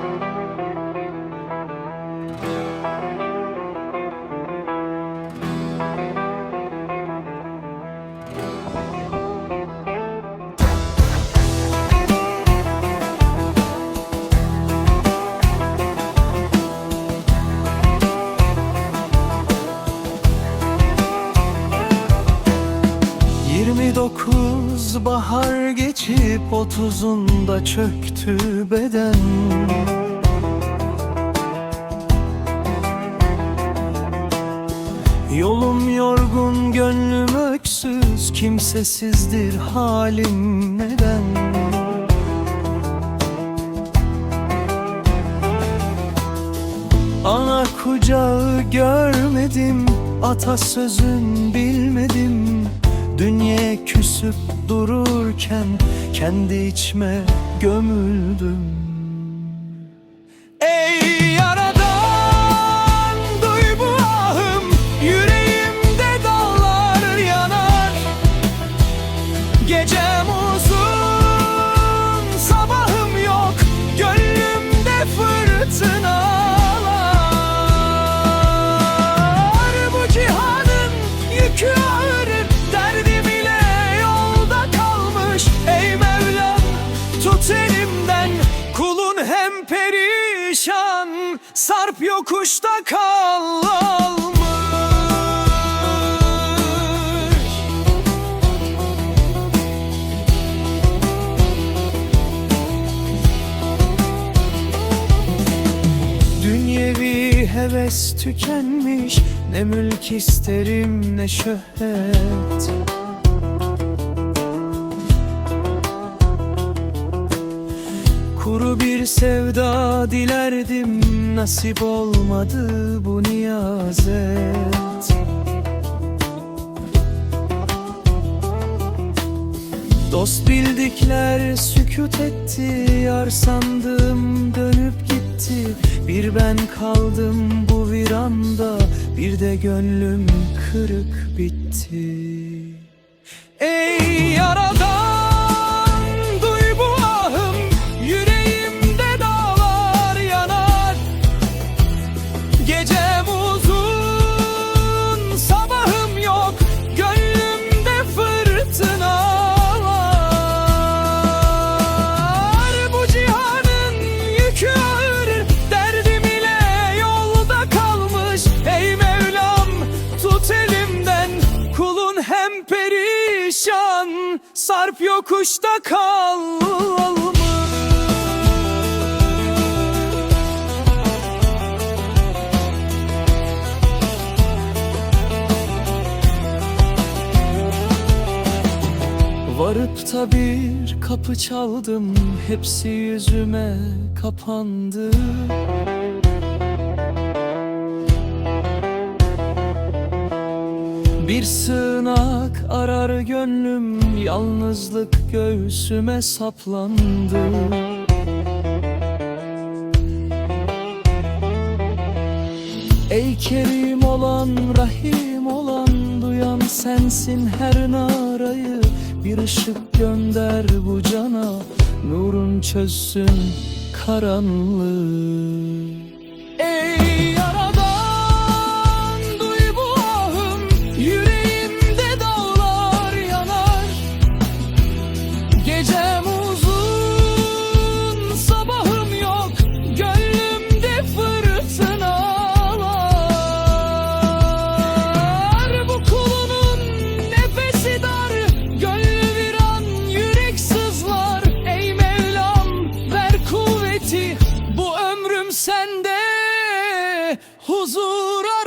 Thank you. Dokuz bahar geçip otuzunda çöktü beden. Yolum yorgun gönlüm öksüz kimsesizdir halim neden? Ana kucağı görmedim Atasözün bilmedim Dünya küsüp dururken Kendi içime gömüldüm perişan Sarp yokuşta kalmış. Dünyevi heves tükenmiş Ne mülk isterim ne şöhret Kuru bir sevda dilerdim Nasip olmadı bu niyazet. Dost bildikler sükut etti Yar sandım dönüp gitti. Bir ben kaldım bu viranda Bir de gönlüm kırık bitti. Ey elimden Kulun hem perişan Sarp yokuşta kalmış. Varıp da bir kapı çaldım Hepsi yüzüme kapandı Bir sığınak arar gönlüm Yalnızlık göğsüme saplandı. Ey kerim olan, rahim olan Duyan sensin her narayı. Bir ışık gönder bu cana Nurun çözsün karanlığı. Ey kuvveti